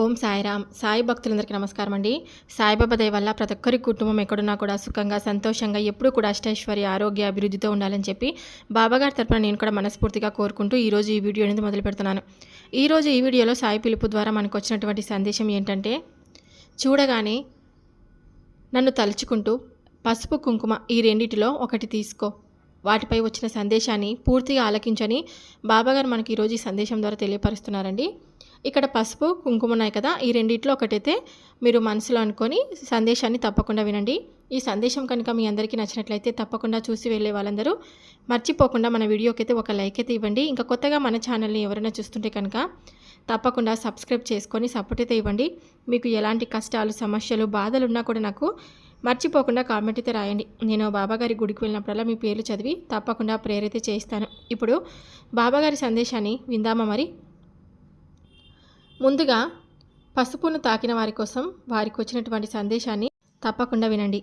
ఓం సాయిరామ్. సాయి భక్తులందరికీ నమస్కారం అండి సాయిబాబా దయ వల్ల ప్రతి ఒక్కరి కుటుంబం ఎక్కడున్నా కూడా సుఖంగా సంతోషంగా ఎప్పుడూ కూడా అష్టైశ్వర్య ఆరోగ్య అభివృద్ధితో ఉండాలని చెప్పి బాబాగారి తరపున నేను కూడా మనస్ఫూర్తిగా కోరుకుంటూ ఈరోజు ఈ వీడియో అనేది మొదలు పెడుతున్నాను. ఈరోజు ఈ వీడియోలో సాయి పిలుపు ద్వారా మనకు వచ్చినటువంటి సందేశం ఏంటంటే చూడగానే నన్ను తలుచుకుంటూ పసుపు కుంకుమ ఈ రెండిటిలో ఒకటి తీసుకో. వాటిపై వచ్చిన సందేశాన్ని పూర్తిగా ఆలకించని బాబాగారు మనకి ఈరోజు ఈ సందేశం ద్వారా తెలియపరుస్తున్నారండి. ఇక్కడ పసుపు కుంకుమ ఉన్నాయి కదా ఈ రెండిట్లో ఒకటైతే మీరు మనసులో అనుకొని సందేశాన్ని తప్పకుండా వినండి. ఈ సందేశం కనుక మీ అందరికీ నచ్చినట్లయితే తప్పకుండా చూసి వెళ్ళే వాళ్ళందరూ మర్చిపోకుండా మన వీడియోకి అయితే ఒక లైక్ అయితే ఇవ్వండి. ఇంకా కొత్తగా మన ఛానల్ని ఎవరైనా చూస్తుంటే కనుక తప్పకుండా సబ్స్క్రైబ్ చేసుకొని సపోర్ట్ అయితే ఇవ్వండి. మీకు ఎలాంటి కష్టాలు సమస్యలు బాధలు ఉన్నా కూడా నాకు మర్చిపోకుండా కామెంట్ అయితే రాయండి. నేను బాబాగారి గుడికి వెళ్ళినప్పుడల్లా మీ పేర్లు చదివి తప్పకుండా ప్రేరైతే చేయిస్తాను. ఇప్పుడు బాబాగారి సందేశాన్ని విందామా మరి? ముందుగా పసుపును తాకిన వారి కోసం వారికి వచ్చినటువంటి సందేశాన్ని తప్పకుండా వినండి.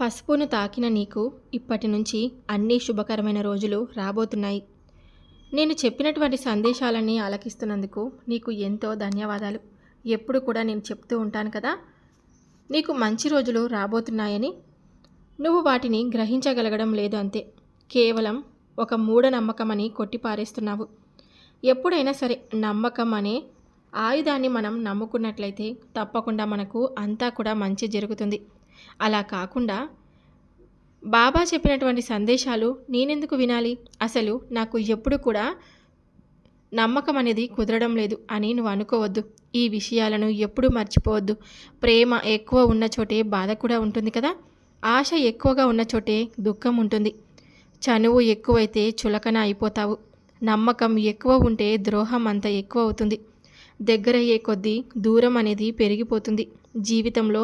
పసుపును తాకిన నీకు ఇప్పటి నుంచి అన్ని శుభకరమైన రోజులు రాబోతున్నాయి. నేను చెప్పినటువంటి సందేశాలన్నీ ఆలకిస్తున్నందుకు నీకు ఎంతో ధన్యవాదాలు. ఎప్పుడు కూడా నేను చెప్తూ ఉంటాను కదా నీకు మంచి రోజులు రాబోతున్నాయని. నువ్వు వాటిని గ్రహించగలగడం లేదు అంతే. కేవలం ఒక మూఢనమ్మకమని కొట్టిపారేస్తున్నావు. ఎప్పుడైనా సరే నమ్మకం అనే ఆయుధాన్ని మనం నమ్ముకున్నట్లయితే తప్పకుండా మనకు అంతా కూడా మంచి జరుగుతుంది. అలా కాకుండా బాబా చెప్పినటువంటి సందేశాలు నేనెందుకు వినాలి? అసలు నాకు ఎప్పుడు కూడా నమ్మకం అనేది కుదరడం లేదు అని నువ్వు అనుకోవద్దు. ఈ విషయాలను ఎప్పుడూ మర్చిపోవద్దు. ప్రేమ ఎక్కువ ఉన్న చోటే బాధ కూడా ఉంటుంది కదా? ఆశ ఎక్కువగా ఉన్న చోటే దుఃఖం ఉంటుంది. చనువు ఎక్కువైతే చులకన అయిపోతావు. నమ్మకం ఎక్కువ ఉంటే ద్రోహం అంత ఎక్కువ అవుతుంది. దగ్గరయ్యే కొద్దీ దూరం అనేది పెరిగిపోతుంది. జీవితంలో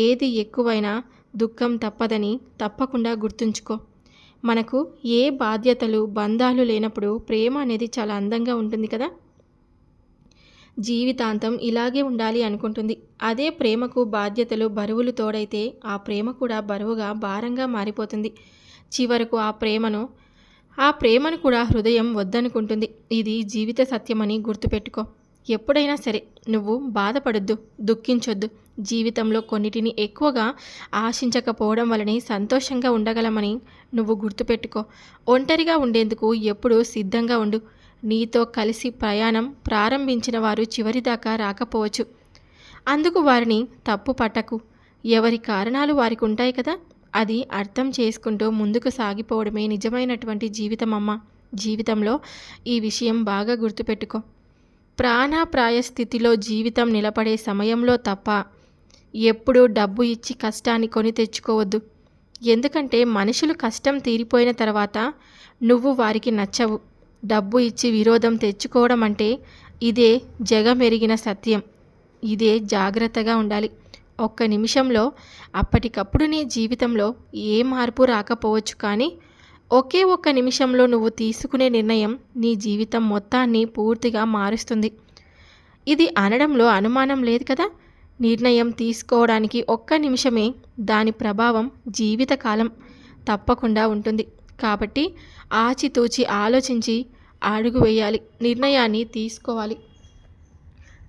ఏది ఎక్కువైనా దుఃఖం తప్పదని తప్పకుండా గుర్తుంచుకో. మనకు ఏ బాధ్యతలు బంధాలు లేనప్పుడు ప్రేమ అనేది చాలా అందంగా ఉంటుంది కదా? జీవితాంతం ఇలాగే ఉండాలి అనుకుంటుంది. అదే ప్రేమకు బాధ్యతలు బరువులు తోడైతే ఆ ప్రేమ కూడా బరువుగా భారంగా మారిపోతుంది. చివరకు ఆ ప్రేమను ఆ ప్రేమను కూడా హృదయం వద్దనుకుంటుంది. ఇది జీవిత సత్యమని గుర్తుపెట్టుకో. ఎప్పుడైనా సరే నువ్వు బాధపడొద్దు దుఃఖించొద్దు. జీవితంలో కొన్నిటిని ఎక్కువగా ఆశించకపోవడం వలనే సంతోషంగా ఉండగలమని నువ్వు గుర్తుపెట్టుకో. ఒంటరిగా ఉండేందుకు ఎప్పుడూ సిద్ధంగా ఉండు. నీతో కలిసి ప్రయాణం ప్రారంభించిన వారు చివరిదాకా రాకపోవచ్చు. అందుకు వారిని తప్పు పట్టకు ఎవరి కారణాలు వారికి ఉంటాయి కదా అది అర్థం చేసుకుంటూ ముందుకు సాగిపోవడమే నిజమైనటువంటి జీవితం అమ్మ. జీవితంలో ఈ విషయం బాగా గుర్తుపెట్టుకో. ప్రాణాప్రాయ స్థితిలో జీవితం నిలబడే సమయంలో తప్ప ఎప్పుడూ డబ్బు ఇచ్చి కష్టాన్ని కొని తెచ్చుకోవద్దు. ఎందుకంటే మనుషులు కష్టం తీరిపోయిన తర్వాత నువ్వు వారికి నచ్చవు. డబ్బు ఇచ్చి విరోధం తెచ్చుకోవడం అంటే ఇదే జగమెరిగిన సత్యం. ఇదే జాగ్రత్తగా ఉండాలి. ఒక్క నిమిషంలో అప్పటికప్పుడు నీ జీవితంలో ఏ మార్పు రాకపోవచ్చు కానీ ఒకే ఒక్క నిమిషంలో నువ్వు తీసుకునే నిర్ణయం నీ జీవితం మొత్తాన్ని పూర్తిగా మారుస్తుంది. ఇది అనడంలో అనుమానం లేదు కదా? నిర్ణయం తీసుకోవడానికి ఒక్క నిమిషమే దాని ప్రభావం జీవితకాలం తప్పకుండా ఉంటుంది. కాబట్టి ఆచితూచి ఆలోచించి అడుగు వేయాలి నిర్ణయాన్ని తీసుకోవాలి.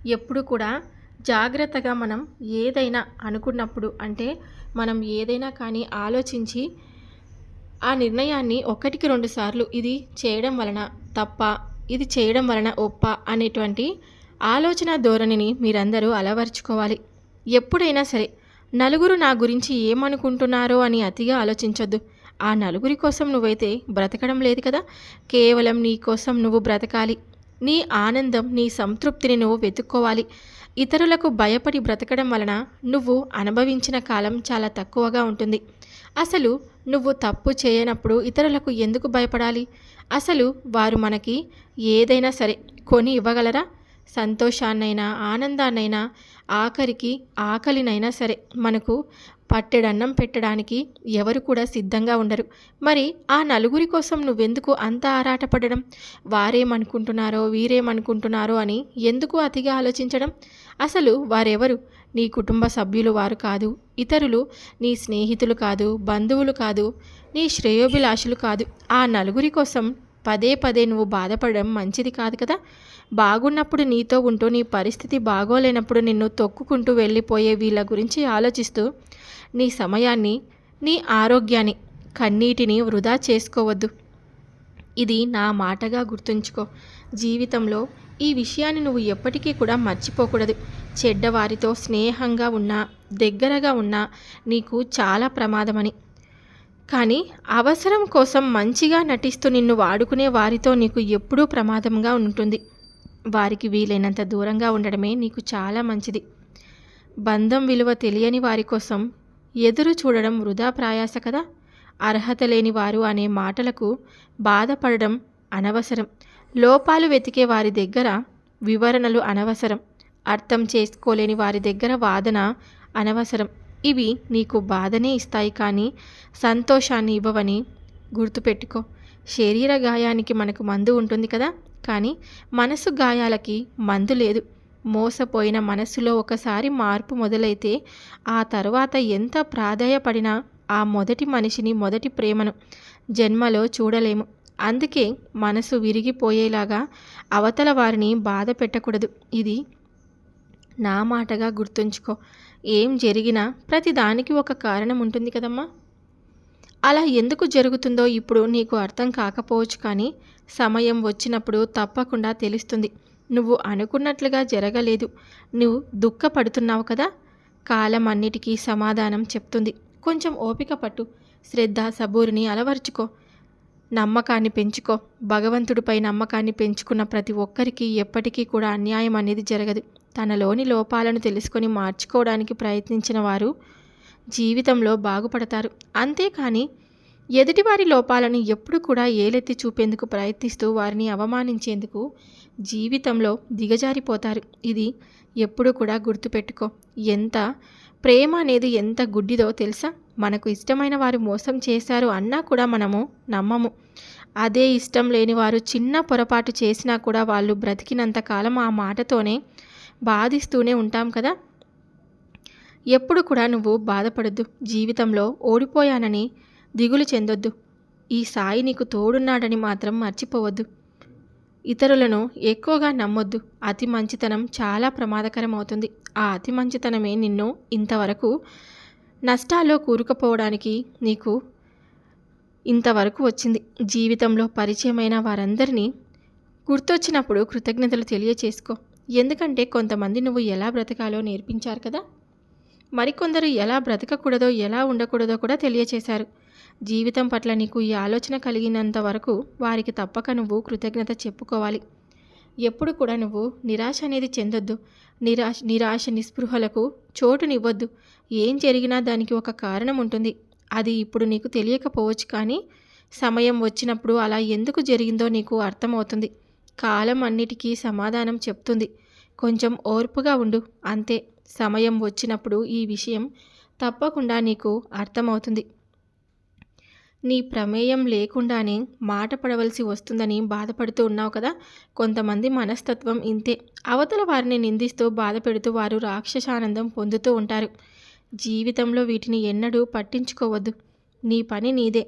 ఎప్పుడు కూడా జాగ్రత్తగా మనం ఏదైనా అనుకున్నప్పుడు అంటే మనం ఏదైనా కానీ ఆలోచించి ఆ నిర్ణయాన్ని ఒకటికి రెండు సార్లు ఇది చేయడం వలన తప్ప ఇది చేయడం వలన ఒప్ప అనేటువంటి ఆలోచన ధోరణిని మీరందరూ అలవర్చుకోవాలి. ఎప్పుడైనా సరే నలుగురు నా గురించి ఏమనుకుంటున్నారో అని అతిగా ఆలోచించొద్దు. ఆ నలుగురి కోసం నువ్వైతే బ్రతకడం లేదు కదా. కేవలం నీ కోసం నువ్వు బ్రతకాలి. నీ ఆనందం నీ సంతృప్తిని నువ్వు వెతుక్కోవాలి. ఇతరులకు భయపడి బ్రతకడం వలన నువ్వు అనుభవించిన కాలం చాలా తక్కువగా ఉంటుంది. అసలు నువ్వు తప్పు చేయనప్పుడు ఇతరులకు ఎందుకు భయపడాలి? అసలు వారు మనకి ఏదైనా సరే కొని ఇవ్వగలరా? సంతోషాన్నైనా ఆనందాన్నైనా ఆఖరికి ఆకలినైనా సరే మనకు పట్టెడన్నం పెట్టడానికి ఎవరు కూడా సిద్ధంగా ఉండరు. మరి ఆ నలుగురి కోసం నువ్వెందుకు అంత ఆరాటపడడం? వారేమనుకుంటున్నారో వీరేమనుకుంటున్నారో అని ఎందుకు అతిగా ఆలోచించడం? అసలు వారెవరు? నీ కుటుంబ సభ్యులు వారు కాదు. ఇతరులు నీ స్నేహితులు కాదు బంధువులు కాదు నీ శ్రేయోభిలాషులు కాదు. ఆ నలుగురి కోసం పదే పదే నువ్వు బాధపడడం మంచిది కాదు కదా? బాగున్నప్పుడు నీతో ఉంటూ నీ పరిస్థితి బాగోలేనప్పుడు నిన్ను తొక్కుకుంటూ వెళ్ళిపోయే వీళ్ళ గురించి ఆలోచిస్తూ నీ సమయాన్ని నీ ఆరోగ్యాన్ని కన్నీటిని వృధా చేసుకోవద్దు. ఇది నా మాటగా గుర్తుంచుకో. జీవితంలో ఈ విషయాన్ని నువ్వు ఎప్పటికీ కూడా మర్చిపోకూడదు. చెడ్డవారితో స్నేహంగా ఉన్నా దగ్గరగా ఉన్నా నీకు చాలా ప్రమాదమని. కానీ అవసరం కోసం మంచిగా నటిస్తూ నిన్ను వాడుకునే వారితో నీకు ఎప్పుడూ ప్రమాదంగా ఉంటుంది వారికి వీలైనంత దూరంగా ఉండడమే నీకు చాలా మంచిది. బంధం విలువ తెలియని వారి కోసం ఎదురు చూడడం వృధా ప్రయాస కదా? అర్హత లేని వారు అనే మాటలకు బాధపడడం అనవసరం. లోపాలు వెతికే వారి దగ్గర వివరణలు అనవసరం. అర్థం చేసుకోలేని వారి దగ్గర వాదన అనవసరం. ఇవి నీకు బాధనే ఇస్తాయి కానీ సంతోషాన్ని ఇవ్వవని గుర్తుపెట్టుకో. శరీర గాయానికి మనకు మందు ఉంటుంది కదా? కానీ మనసు గాయాలకి మందు లేదు. మోసపోయిన మనస్సులో ఒకసారి మార్పు మొదలైతే ఆ తర్వాత ఎంత ప్రాధాయపడినా ఆ మొదటి మనిషిని మొదటి ప్రేమను జన్మలో చూడలేము. అందుకే మనసు విరిగిపోయేలాగా అవతల వారిని బాధ పెట్టకూడదు. ఇది నా మాటగా గుర్తుంచుకో. ఏం జరిగినా ప్రతి దానికి ఒక కారణం ఉంటుంది కదమ్మా. అలా ఎందుకు జరుగుతుందో ఇప్పుడు నీకు అర్థం కాకపోవచ్చు కానీ సమయం వచ్చినప్పుడు తప్పకుండా తెలుస్తుంది. నువ్వు అనుకున్నట్లుగా జరగలేదు. నువ్వు దుఃఖపడుతున్నావు కదా. కాలం అన్నిటికీ సమాధానం చెప్తుంది. కొంచెం ఓపిక పట్టు. శ్రద్ధ సబూరిని అలవర్చుకో. నమ్మకాన్ని పెంచుకో. భగవంతుడిపై నమ్మకాన్ని పెంచుకున్న ప్రతి ఒక్కరికి ఎప్పటికీ కూడా అన్యాయం అనేది జరగదు. తనలోని లోపాలను తెలుసుకొని మార్చుకోవడానికి ప్రయత్నించిన వారు జీవితంలో బాగుపడతారు. అంతేకాని ఎదుటివారి లోపాలను ఎప్పుడు కూడా ఏలెత్తి చూపేందుకు ప్రయత్నిస్తూ వారిని అవమానించేందుకు జీవితంలో దిగజారిపోతారు. ఇది ఎప్పుడు కూడా గుర్తుపెట్టుకో. ఎంత ప్రేమ అనేది ఎంత గుడ్డిదో తెలుసా? మనకు ఇష్టమైన వారు మోసం చేశారు అన్నా కూడా మనము నమ్మము. అదే ఇష్టం లేని వారు చిన్న పొరపాటు చేసినా కూడా వాళ్ళు బ్రతికినంత కాలం ఆ మాటతోనే బాధిస్తూనే ఉంటాం కదా. ఎప్పుడు కూడా నువ్వు బాధపడద్దు. జీవితంలో ఓడిపోయానని దిగులు చెందొద్దు. ఈ సాయి నీకు తోడున్నాడని మాత్రం మర్చిపోవద్దు. ఇతరులను ఎక్కువగా నమ్మొద్దు. అతి మంచితనం చాలా ప్రమాదకరం అవుతుంది ఆ అతి మంచితనమే నిన్ను ఇంతవరకు నష్టాల్లో కూరుకుపోవడానికి నీకు ఇంతవరకు వచ్చింది. జీవితంలో పరిచయమైన వారందరినీ గుర్తొచ్చినప్పుడు కృతజ్ఞతలు తెలియచేసుకో. ఎందుకంటే కొంతమంది నువ్వు ఎలా బ్రతకాలో నేర్పించారు కదా? మరికొందరు ఎలా బ్రతకకూడదో ఎలా ఉండకూడదో కూడా తెలియచేశారు. జీవితం పట్ల నీకు ఈ ఆలోచన కలిగినంత వరకు వారికి తప్పక నువ్వు కృతజ్ఞత చెప్పుకోవాలి. ఎప్పుడు కూడా నువ్వు నిరాశ అనేది చెందొద్దు. నిరాశ నిరాశ నిస్పృహలకు చోటునివ్వద్దు. ఏం జరిగినా దానికి ఒక కారణం ఉంటుంది. అది ఇప్పుడు నీకు తెలియకపోవచ్చు కానీ సమయం వచ్చినప్పుడు అలా ఎందుకు జరిగిందో నీకు అర్థమవుతుంది. కాలం అన్నిటికీ సమాధానం చెప్తుంది. కొంచెం ఓర్పుగా ఉండు. అంతే. సమయం వచ్చినప్పుడు ఈ విషయం తప్పకుండా నీకు అర్థమవుతుంది. నీ ప్రమేయం లేకుండానే మాట పడవలసి వస్తుందని బాధపడుతూ ఉన్నావు కదా? కొంతమంది మనస్తత్వం ఇంతే. అవతల వారిని నిందిస్తూ బాధ పెడుతూ వారు రాక్షసానందం పొందుతూ ఉంటారు. జీవితంలో వీటిని ఎన్నడూ పట్టించుకోవద్దు. నీ పని నీదే.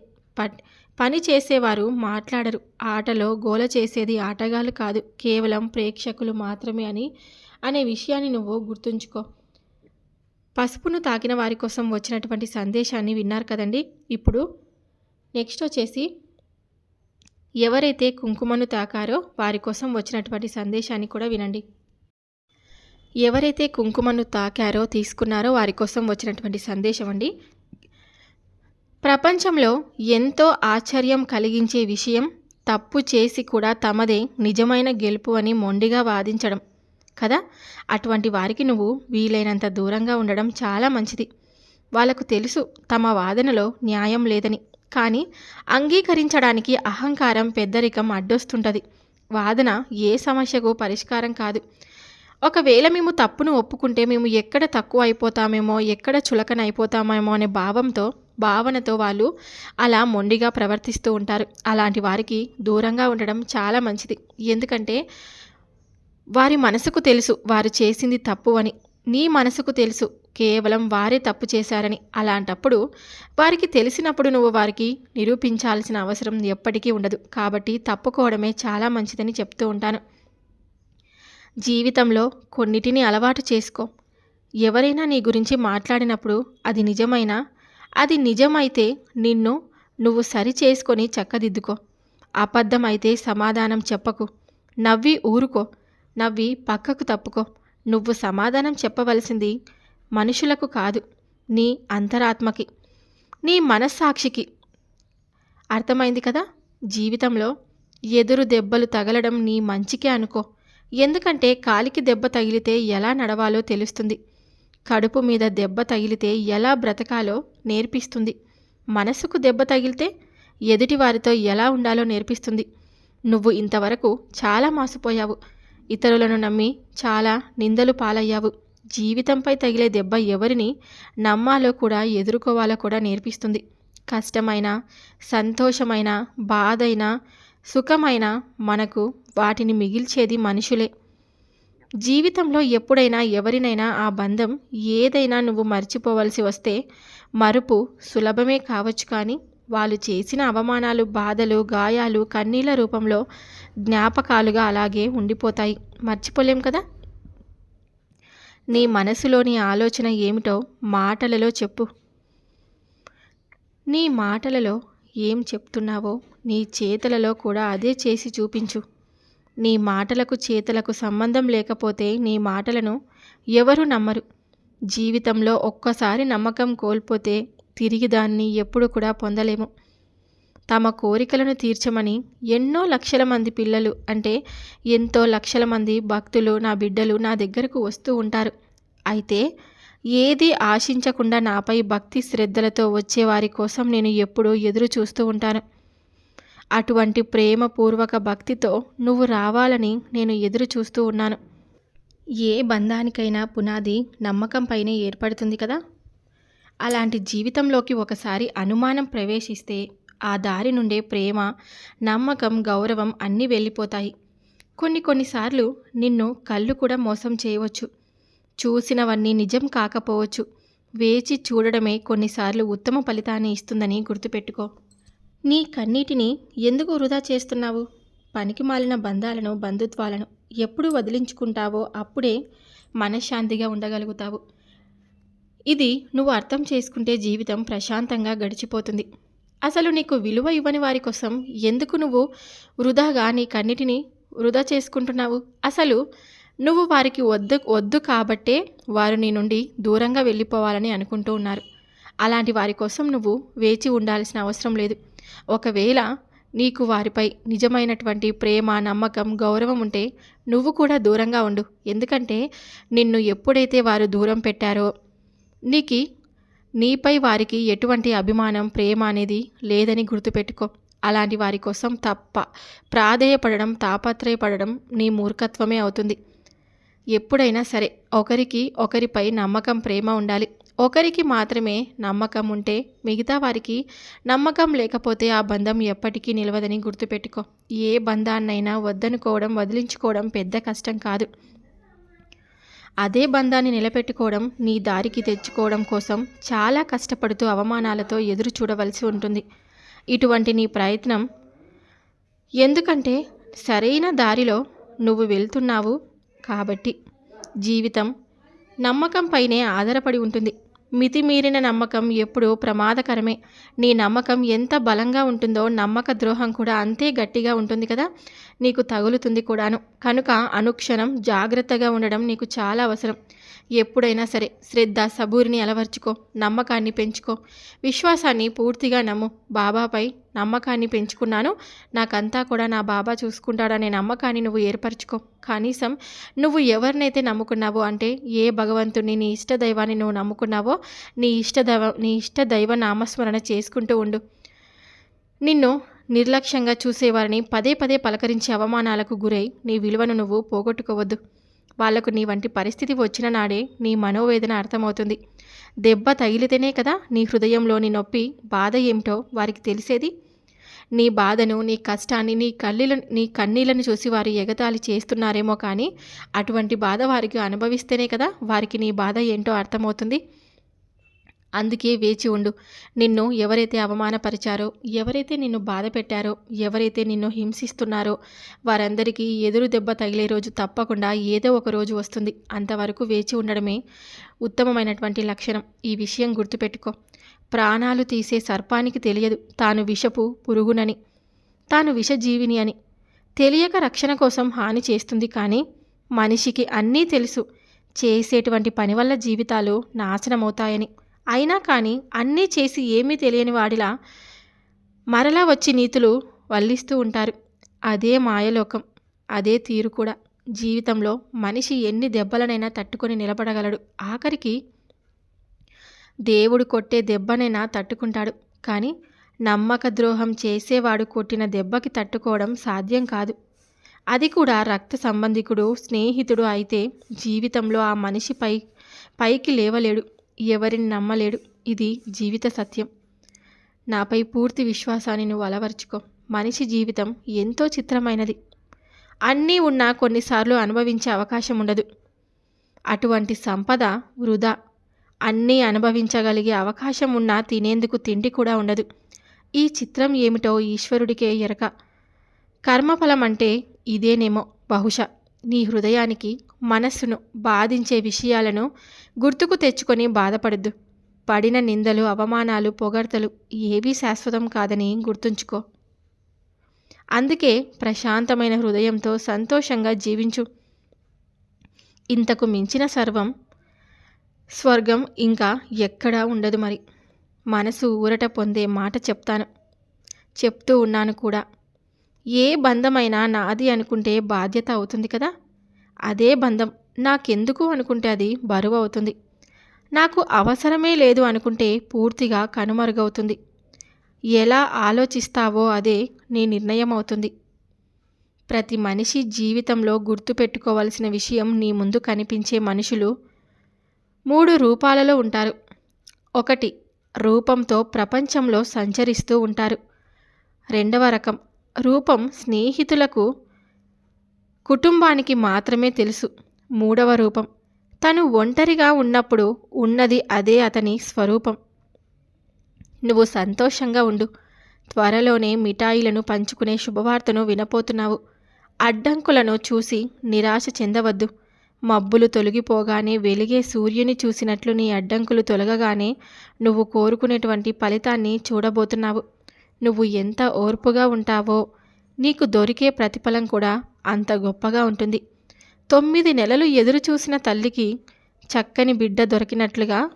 పని చేసేవారు మాట్లాడరు. ఆటలో గోల చేసేది ఆటగాళ్ళు కాదు కేవలం ప్రేక్షకులు మాత్రమే అని అనే విషయాన్ని నువ్వు గుర్తుంచుకో. పసుపును తాకిన వారి కోసం వచ్చినటువంటి సందేశాన్ని విన్నారు కదండి. ఇప్పుడు నెక్స్ట్ వచ్చేసి ఎవరైతే కుంకుమను తాకారో వారి కోసం వచ్చినటువంటి సందేశాన్ని కూడా వినండి. ఎవరైతే కుంకుమను తాకారో తీసుకున్నారో వారి కోసం వచ్చినటువంటి సందేశం అండి. ప్రపంచంలో ఎంతో ఆశ్చర్యం కలిగించే విషయం తప్పు చేసి కూడా తమదే నిజమైన గెలుపు అని మొండిగా వాదించడం. కదా? అటువంటి వారికి నువ్వు వీలైనంత దూరంగా ఉండడం చాలా మంచిది. వాళ్ళకు తెలుసు తమ వాదనలో న్యాయం లేదని. కానీ అంగీకరించడానికి అహంకారం పెద్దరికం అడ్డొస్తుంటుంది. వాదన ఏ సమస్యకు పరిష్కారం కాదు. ఒకవేళ మేము తప్పును ఒప్పుకుంటే మేము ఎక్కడ తక్కువ అయిపోతామేమో ఎక్కడ చులకన అయిపోతామేమో అనే భావంతో భావనతో వాళ్ళు అలా మొండిగా ప్రవర్తిస్తూ ఉంటారు. అలాంటి వారికి దూరంగా ఉండడం చాలా మంచిది. ఎందుకంటే వారి మనసుకు తెలుసు వారు చేసింది తప్పు అని. నీ మనసుకు తెలుసు కేవలం వారే తప్పు చేశారని. అలాంటప్పుడు వారికి తెలిసినప్పుడు నువ్వు వారికి నిరూపించాల్సిన అవసరం ఎప్పటికీ ఉండదు. కాబట్టి తప్పుకోవడమే చాలా మంచిదని చెప్తూ ఉంటాను. జీవితంలో కొన్నిటిని అలవాటు చేసుకో. ఎవరైనా నీ గురించి మాట్లాడినప్పుడు అది నిజమైనా అది నిజమైతే నిన్ను నువ్వు సరి చేసుకొని చక్కదిద్దుకో. అబద్ధమైతే సమాధానం చెప్పకు. నవ్వి ఊరుకో. నవ్వి పక్కకు తప్పుకో. నువ్వు సమాధానం చెప్పవలసింది మనుషులకు కాదు నీ అంతరాత్మకి నీ మనస్సాక్షికి. అర్థమైంది కదా? జీవితంలో ఎదురు దెబ్బలు తగలడం నీ మంచికే అనుకో. ఎందుకంటే కాలికి దెబ్బ తగిలితే ఎలా నడవాలో తెలుస్తుంది. కడుపు మీద దెబ్బ తగిలితే ఎలా బ్రతకాలో నేర్పిస్తుంది. మనసుకు దెబ్బ తగిలితే ఎదుటి వారితో ఎలా ఉండాలో నేర్పిస్తుంది. నువ్వు ఇంతవరకు చాలా మాసిపోయావు. ఇతరులను నమ్మి చాలా నిందలు పాలయ్యావు. జీవితంపై తగిలే దెబ్బ ఎవరిని నమ్మాలో కూడా ఎదుర్కోవాలో కూడా నేర్పిస్తుంది. కష్టమైన సంతోషమైన బాధైన సుఖమైన మనకు వాటిని మిగిల్చేది మనుషులే. జీవితంలో ఎప్పుడైనా ఎవరినైనా ఆ బంధం ఏదైనా నువ్వు మర్చిపోవలసి వస్తే మరుపు సులభమే కావచ్చు కానీ వాళ్ళు చేసిన అవమానాలు బాధలు గాయాలు కన్నీళ్ళ రూపంలో జ్ఞాపకాలుగా అలాగే ఉండిపోతాయి. మర్చిపోలేం కదా? నీ మనసులోని ఆలోచన ఏమిటో మాటలలో చెప్పు. నీ మాటలలో ఏం చెప్తున్నావో నీ చేతలలో కూడా అదే చేసి చూపించు. నీ మాటలకు చేతలకు సంబంధం లేకపోతే నీ మాటలను ఎవరు నమ్మరు. జీవితంలో ఒక్కసారి నమ్మకం కోల్పోతే తిరిగి దాన్ని ఎప్పుడు కూడా పొందలేము. తమ కోరికలను తీర్చమని ఎన్నో లక్షల మంది పిల్లలు అంటే ఎంతో లక్షల మంది భక్తులు నా బిడ్డలు నా దగ్గరకు వస్తూ ఉంటారు. అయితే ఏది ఆశించకుండా నాపై భక్తి శ్రద్ధలతో వచ్చే వారి కోసం నేను ఎప్పుడూ ఎదురు చూస్తూ ఉంటాను. అటువంటి ప్రేమపూర్వక భక్తితో నువ్వు రావాలని నేను ఎదురు చూస్తూ ఉన్నాను. ఏ బంధానికైనా పునాది నమ్మకంపైనే ఏర్పడుతుంది కదా? అలాంటి జీవితంలోకి ఒకసారి అనుమానం ప్రవేశిస్తే ఆ దారి నుండే ప్రేమ నమ్మకం గౌరవం అన్నీ వెళ్ళిపోతాయి. కొన్ని కొన్నిసార్లు నిన్ను కళ్ళు కూడా మోసం చేయవచ్చు. చూసినవన్నీ నిజం కాకపోవచ్చు. వేచి చూడడమే కొన్నిసార్లు ఉత్తమ ఫలితాన్ని ఇస్తుందని గుర్తుపెట్టుకో. నీ కన్నీటిని ఎందుకు వృధా చేస్తున్నావు? పనికి మాలిన బంధాలను బంధుత్వాలను ఎప్పుడు వదిలించుకుంటావో అప్పుడే మనశ్శాంతిగా ఉండగలుగుతావు. ఇది నువ్వు అర్థం చేసుకుంటే జీవితం ప్రశాంతంగా గడిచిపోతుంది. అసలు నీకు విలువ ఇవ్వని వారి కోసం ఎందుకు నువ్వు వృధాగా నీ కన్నిటిని వృధా చేసుకుంటున్నావు? అసలు నువ్వు వారికి వద్దు వద్దు కాబట్టే వారు నీ నుండి దూరంగా వెళ్ళిపోవాలని అనుకుంటూ ఉన్నారు. అలాంటి వారి కోసం నువ్వు వేచి ఉండాల్సిన అవసరం లేదు. ఒకవేళ నీకు వారిపై నిజమైనటువంటి ప్రేమ నమ్మకం గౌరవం ఉంటే నువ్వు కూడా దూరంగా ఉండు. ఎందుకంటే నిన్ను ఎప్పుడైతే వారు దూరం పెట్టారో నీకి నీపై వారికి ఎటువంటి అభిమానం ప్రేమ అనేది లేదని గుర్తుపెట్టుకో. అలాంటి వారి కోసం తప్ప ప్రాధేయపడడం తాపత్రయపడడం నీ మూర్ఖత్వమే అవుతుంది. ఎప్పుడైనా సరే ఒకరికి ఒకరిపై నమ్మకం ప్రేమ ఉండాలి. ఒకరికి మాత్రమే నమ్మకం ఉంటే మిగతా వారికి నమ్మకం లేకపోతే ఆ బంధం ఎప్పటికీ నిలవదని గుర్తుపెట్టుకో. ఏ బంధాన్నైనా వద్దనుకోవడం వదిలించుకోవడం పెద్ద కష్టం కాదు. అదే బంధాన్ని నిలబెట్టుకోవడం నీ దారికి తెచ్చుకోవడం కోసం చాలా కష్టపడుతూ అవమానాలతో ఎదురు చూడవలసి ఉంటుంది. ఇటువంటి నీ ప్రయత్నం ఎందుకంటే సరైన దారిలో నువ్వు వెళ్తున్నావు కాబట్టి జీవితం నమ్మకంపైనే ఆధారపడి ఉంటుంది. మితిమీరిన నమ్మకం ఎప్పుడూ ప్రమాదకరమే. నీ నమ్మకం ఎంత బలంగా ఉంటుందో నమ్మక ద్రోహం కూడా అంతే గట్టిగా ఉంటుంది కదా? నీకు తగులుతుంది కూడాను. కనుక అనుక్షణం జాగ్రత్తగా ఉండడం నీకు చాలా అవసరం. ఎప్పుడైనా సరే శ్రద్ధ సబూరిని అలవర్చుకో నమ్మకాన్ని పెంచుకో. విశ్వాసాన్ని పూర్తిగా నమ్ము. బాబాపై నమ్మకాన్ని పెంచుకున్నాను. నాకంతా కూడా నా బాబా చూసుకుంటాడనే నమ్మకాన్ని నువ్వు ఏర్పరచుకో. కనీసం నువ్వు ఎవరినైతే నమ్ముకున్నావో అంటే ఏ భగవంతుని నీ ఇష్ట దైవాన్ని నువ్వు నమ్ముకున్నావో నీ ఇష్ట దైవ నీ ఇష్ట దైవ నామస్మరణ చేసుకుంటూ ఉండు. నిన్ను నిర్లక్ష్యంగా చూసేవారిని పదే పదే పలకరించి అవమానాలకు గురై నీ విలువను నువ్వు పోగొట్టుకోవద్దు. వాళ్ళకు నీ వంటి పరిస్థితి వచ్చిన నాడే నీ మనోవేదన అర్థమవుతుంది. దెబ్బ తగిలితేనే కదా నీ హృదయంలోని నొప్పి బాధ ఏమిటో వారికి తెలిసేది? నీ బాధను నీ కష్టాన్ని నీ కళ్ళీల నీ కన్నీళ్ళను చూసి వారు ఎగతాళి చేస్తున్నారేమో కానీ అటువంటి బాధ వారికి అనుభవిస్తేనే కదా వారికి నీ బాధ ఏంటో అర్థమవుతుంది. అందుకే వేచి ఉండు. నిన్ను ఎవరైతే అవమానపరిచారో ఎవరైతే నిన్ను బాధ పెట్టారో ఎవరైతే నిన్ను హింసిస్తున్నారో వారందరికీ ఎదురు దెబ్బ తగిలే రోజు తప్పకుండా ఏదో ఒక రోజు వస్తుంది. అంతవరకు వేచి ఉండడమే ఉత్తమమైనటువంటి లక్షణం. ఈ విషయం గుర్తుపెట్టుకో. ప్రాణాలు తీసే సర్పానికి తెలియదు. తాను విషపు పురుగునని తాను విషజీవిని అని. తెలియక రక్షణ కోసం హాని చేస్తుంది కానీ మనిషికి అన్నీ తెలుసు. చేసేటువంటి పని వల్ల జీవితాలు నాశనమవుతాయని. అయినా కానీ అన్నీ చేసి ఏమీ తెలియని వాడిలా మరలా వచ్చి నీతులు వల్లిస్తూ ఉంటారు. అదే మాయలోకం అదే తీరు కూడా. జీవితంలో మనిషి ఎన్ని దెబ్బలనైనా తట్టుకొని నిలబడగలడు. ఆఖరికి దేవుడు కొట్టే దెబ్బనైనా తట్టుకుంటాడు. కానీ నమ్మక ద్రోహం చేసేవాడు కొట్టిన దెబ్బకి తట్టుకోవడం సాధ్యం కాదు. అది కూడా రక్త సంబంధికుడు స్నేహితుడు అయితే జీవితంలో ఆ మనిషి పై పైకి లేవలేడు. ఎవరిని నమ్మలేడు. ఇది జీవిత సత్యం. నాపై పూర్తి విశ్వాసాన్ని నువ్వు అలవర్చుకో. మనిషి జీవితం ఎంతో చిత్రమైనది. అన్నీ ఉన్నా కొన్నిసార్లు అనుభవించే అవకాశం ఉండదు. అటువంటి సంపద వృధా. అన్నీ అనుభవించగలిగే అవకాశం ఉన్నా తినేందుకు తిండి కూడా ఉండదు. ఈ చిత్రం ఏమిటో ఈశ్వరుడికే ఎరక. కర్మఫలం అంటే ఇదేనేమో బహుశా. నీ హృదయానికి మనస్సును బాధించే విషయాలను గుర్తుకు తెచ్చుకొని బాధపడద్దు. పడిన నిందలు అవమానాలు పొగడ్తలు ఏవీ శాశ్వతం కాదని గుర్తుంచుకో. అందుకే ప్రశాంతమైన హృదయంతో సంతోషంగా జీవించు. ఇంతకు మించిన సర్వం స్వర్గం ఇంకా ఎక్కడా ఉండదు మరి. మనసు ఊరట పొందే మాట చెప్తాను. చెప్తూ ఉన్నాను కూడా. ఏ బంధమైనా నాది అనుకుంటే బాధ్యత అవుతుంది కదా? అదే బంధం. నాకెందుకు అనుకుంటే అది బరువు అవుతుంది నాకు అవసరమే లేదు అనుకుంటే పూర్తిగా కనుమరుగవుతుంది. ఎలా ఆలోచిస్తావో అదే నీ నిర్ణయం అవుతుంది ప్రతి మనిషి జీవితంలో గుర్తుపెట్టుకోవాల్సిన విషయం నీ ముందు కనిపించే మనుషులు మూడు రూపాలలో ఉంటారు. ఒకటి రూపంతో ప్రపంచంలో సంచరిస్తూ ఉంటారు. రెండవ రకం రూపం స్నేహితులకు కుటుంబానికి మాత్రమే తెలుసు మూడవ రూపం. తను ఒంటరిగా ఉన్నప్పుడు ఉన్నది అదే అతని స్వరూపం. నువ్వు సంతోషంగా ఉండు. త్వరలోనే మిఠాయిలను పంచుకునే శుభవార్తను వినపోతున్నావు. అడ్డంకులను చూసి నిరాశ చెందవద్దు. మబ్బులు తొలగిపోగానే వెలిగే సూర్యుని చూసినట్లు నీ అడ్డంకులు తొలగగానే నువ్వు కోరుకునేటువంటి ఫలితాన్ని చూడబోతున్నావు. నువ్వు ఎంత ఓర్పుగా ఉంటావో నీకు దొరికే ప్రతిఫలం కూడా అంత గొప్పగా ఉంటుంది. తొమ్మిది నెలలు ఎదురు చూసిన తల్లికి చక్కని బిడ్డ దొరికినట్లుగా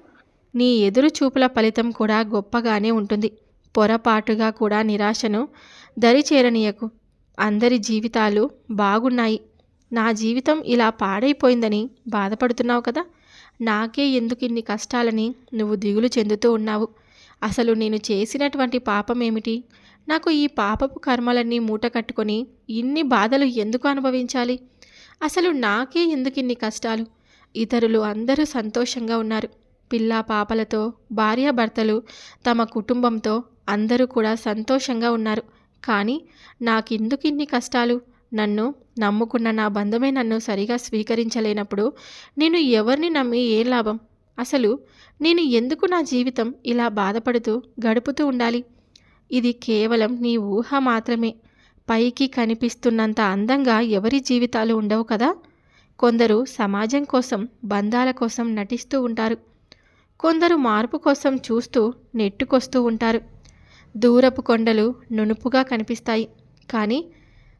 నీ ఎదురు చూపుల ఫలితం కూడా గొప్పగానే ఉంటుంది. పొరపాటుగా కూడా నిరాశను దరిచేరనీయకు. అందరి జీవితాలు బాగున్నాయి. నా జీవితం ఇలా పాడైపోయిందని బాధపడుతున్నావు కదా? నాకే ఎందుకు ఇన్ని కష్టాలని నువ్వు దిగులు చెందుతూ ఉన్నావు? అసలు నేను చేసినటువంటి పాపం ఏమిటి నాకు ఈ పాపపు కర్మలన్నీ మూట కట్టుకొని ఇన్ని బాధలు ఎందుకు అనుభవించాలి? అసలు నాకే ఎందుకు ఇన్ని కష్టాలు? ఇతరులు అందరూ సంతోషంగా ఉన్నారు. పిల్ల పాపలతో భార్యాభర్తలు తమ కుటుంబంతో అందరూ కూడా సంతోషంగా ఉన్నారు. కానీ నాకెందుకు ఇన్ని కష్టాలు? నన్ను నమ్ముకున్న నా బంధమే నన్ను సరిగా స్వీకరించలేనప్పుడు నేను ఎవరిని నమ్మి ఏం లాభం? అసలు నేను ఎందుకు నా జీవితం ఇలా బాధపడుతూ గడుపుతూ ఉండాలి? ఇది కేవలం నీ ఊహ మాత్రమే. పైకి కనిపిస్తున్నంత అందంగా ఎవరి జీవితాలు ఉండవు కదా? కొందరు సమాజం కోసం బంధాల కోసం నటిస్తూ ఉంటారు. కొందరు మార్పు కోసం చూస్తూ నెట్టుకొస్తూ ఉంటారు. దూరపు కొండలు నునుపుగా కనిపిస్తాయి. కానీ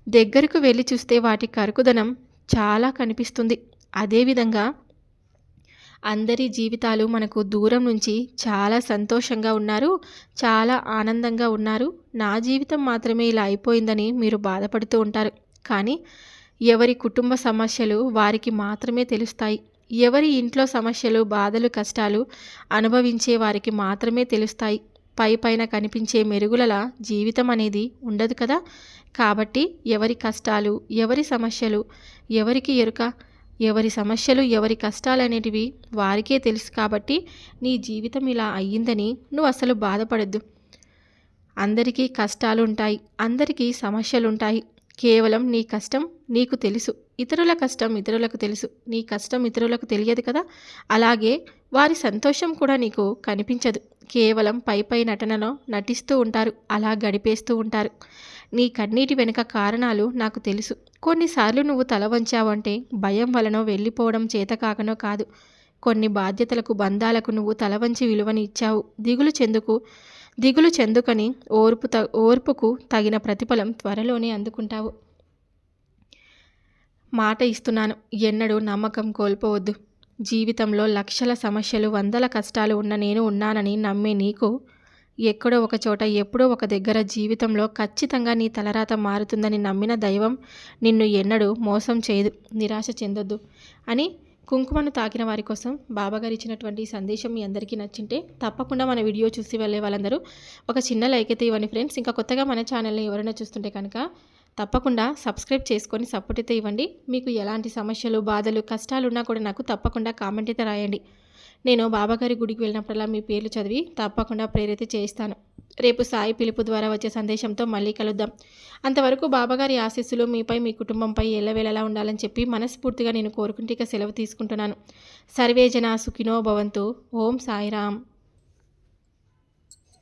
దగ్గరకు వెళ్ళి చూస్తే వాటి కరుకుదనం చాలా కనిపిస్తుంది. అదేవిధంగా అందరి జీవితాలు మనకు దూరం నుంచి చాలా సంతోషంగా ఉన్నారు చాలా ఆనందంగా ఉన్నారు. నా జీవితం మాత్రమే ఇలా అయిపోయిందని మీరు బాధపడుతూ ఉంటారు. కానీ ఎవరి కుటుంబ సమస్యలు వారికి మాత్రమే తెలుస్తాయి. ఎవరి ఇంట్లో సమస్యలు బాధలు కష్టాలు అనుభవించే వారికి మాత్రమే తెలుస్తాయి. పై పైన కనిపించే మెరుగులలా జీవితం అనేది ఉండదు కదా? కాబట్టి ఎవరి కష్టాలు ఎవరి సమస్యలు ఎవరికి ఎరుక? ఎవరి సమస్యలు ఎవరి కష్టాలు అనేటివి వారికే తెలుసు కాబట్టి నీ జీవితం ఇలా అయ్యిందని నువ్వు అసలు బాధపడద్దు. అందరికీ కష్టాలు ఉంటాయి అందరికీ సమస్యలు ఉంటాయి కేవలం నీ కష్టం నీకు తెలుసు. ఇతరుల కష్టం ఇతరులకు తెలుసు. నీ కష్టం ఇతరులకు తెలియదు కదా? అలాగే వారి సంతోషం కూడా నీకు కనిపించదు. కేవలం పై పై నటనలో నటిస్తూ ఉంటారు. అలా గడిపేస్తూ ఉంటారు. నీ కన్నీటి వెనుక కారణాలు నాకు తెలుసు. కొన్నిసార్లు నువ్వు తల వంచావంటే భయం వలనో వెళ్ళిపోవడం చేతకాకనో కాదు. కొన్ని బాధ్యతలకు బంధాలకు నువ్వు తల వంచి విలువని ఇచ్చావు. దిగులు చెందుకు దిగులు చెందుకని ఓర్పు త ఓర్పుకు తగిన ప్రతిఫలం త్వరలోనే అందుకుంటావు. మాట ఇస్తున్నాను. ఎన్నడూ నమ్మకం కోల్పోవద్దు. జీవితంలో లక్షల సమస్యలు వందల కష్టాలు ఉన్న నేను ఉన్నానని నమ్మే నీకు ఎక్కడో ఒక చోట ఎప్పుడో ఒక దగ్గర జీవితంలో ఖచ్చితంగా నీ తలరాత మారుతుందని నమ్మిన దైవం నిన్ను ఎన్నడూ మోసం చేయదు నిరాశ చెందొద్దు అని కుంకుమను తాకిన వారి కోసం బాబాగారు ఇచ్చినటువంటి సందేశం మీ అందరికీ నచ్చింటే తప్పకుండా మన వీడియో చూసి వెళ్ళే వాళ్ళందరూ ఒక చిన్న లైక్ అయితే ఇవ్వండి ఫ్రెండ్స్. ఇంకా కొత్తగా మన ఛానల్ని ఎవరైనా చూస్తుంటే కనుక తప్పకుండా సబ్స్క్రైబ్ చేసుకొని సపోర్ట్ అయితే ఇవ్వండి. మీకు ఎలాంటి సమస్యలు బాధలు కష్టాలు ఉన్నా కూడా నాకు తప్పకుండా కామెంట్ అయితే రాయండి. నేను బాబాగారి గుడికి వెళ్ళినప్పుడల్లా మీ పేర్లు చదివి తప్పకుండా ప్రేరైతే చేయిస్తాను. రేపు సాయి పిలుపు ద్వారా వచ్చే సందేశంతో మళ్ళీ కలుద్దాం. అంతవరకు బాబాగారి ఆశీస్సులు మీపై మీ కుటుంబంపై ఎల్లవేళలా ఉండాలని చెప్పి మనస్ఫూర్తిగా నేను కోరుకుంటే ఇక సెలవు తీసుకుంటున్నాను. సర్వేజన సుఖినో భవంతు. ఓం సాయిరామ్.